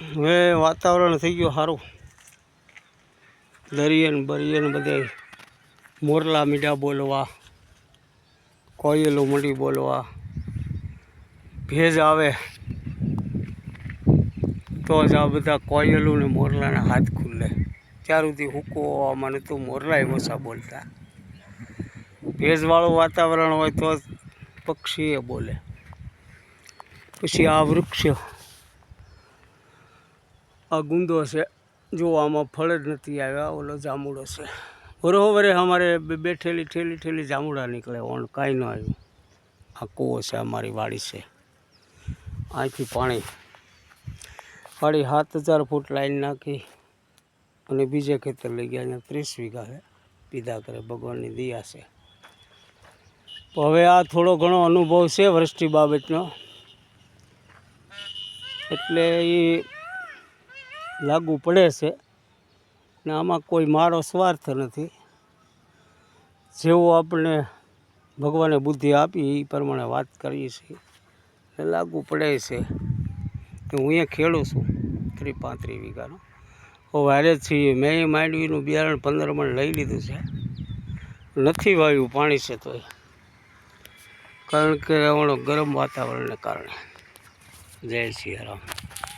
હવે વાતાવરણ થઈ ગયું સારું. દરિયન બરિયન બરિયે બધે મોરલા મીડા બોલવા, કોયલો મળી બોલવા, ભેજ આવે. તો જ આ બધા કોયલું ને મોરલાના હાથ ખુલે. ત્યાર સુધી હુકો હવામાં તો મોરલાય ઓછા બોલતા. ભેજવાળું વાતાવરણ હોય તો પક્ષીએ બોલે. પછી આ વૃક્ષ આ ગુંદો છે. જો આમાં ફળ જ નથી આવ્યા, ઓલો જામુડો છે. બરોબર અમારે બેઠેલી ઠેલી ઠેલી જામુડા નીકળે ઓણ કાંઈ ન આવ્યું. આ કૂવો છે, અમારી વાડી છે. અહીંથી પાણી. વાડી સાત હજાર ફૂટ લાઈન નાખી અને બીજે ખેતર લઈ ગયા, અહીંયા ત્રીસ વીઘા છે. પીધા કરે, ભગવાનની દયા છે. હવે આ થોડો ઘણો અનુભવ છે વૃષ્ટિ બાબતનો. એટલે એ લાગુ પડે છે ને આમાં કોઈ મારો સ્વાર્થ નથી. જેવો આપણે ભગવાને બુદ્ધિ આપી એ પ્રમાણે વાત કરીએ છીએ ને લાગુ પડે છે કે હું અહીંયા ખેડું છું ત્રી પાંત્રીસ વીઘાનો. વારે જ છીએ મેં માંડવીનું બિયારણ પંદર મણ લઈ લીધું છે. નથી વાયું પાણી છે તોય. કારણ કે હમણાં ગરમ વાતાવરણને કારણે. જય સિયારામ